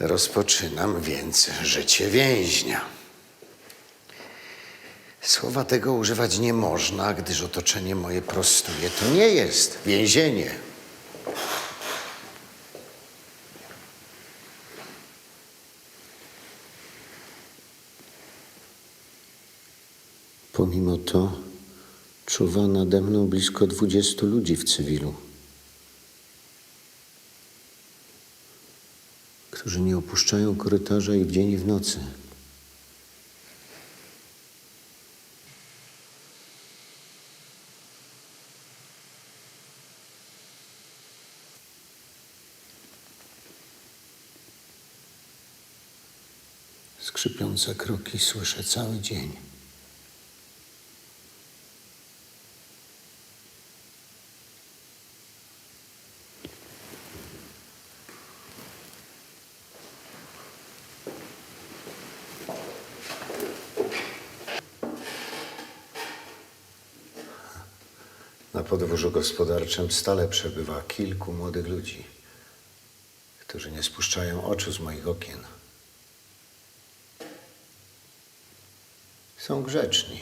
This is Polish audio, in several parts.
Rozpoczynam więc życie więźnia. Słowa tego używać nie można, gdyż otoczenie moje prostuje. To nie jest więzienie. Pomimo to czuwa nade mną blisko dwudziestu ludzi w cywilu, którzy nie opuszczają korytarza i w dzień i w nocy. Skrzypiące kroki słyszę cały dzień. Na podwórzu gospodarczym stale przebywa kilku młodych ludzi, którzy nie spuszczają oczu z moich okien. Są grzeczni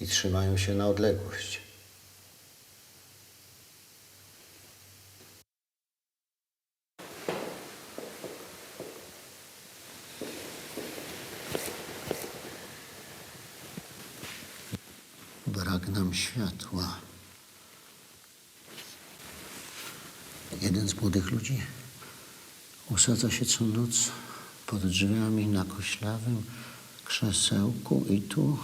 i trzymają się na odległość. Brak nam światła. Jeden z młodych ludzi usadza się co noc pod drzwiami na koślawym krzesełku i tu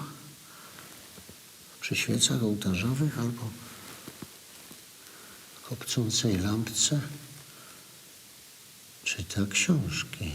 przy świecach ołtarzowych albo kopcącej lampce czyta książki.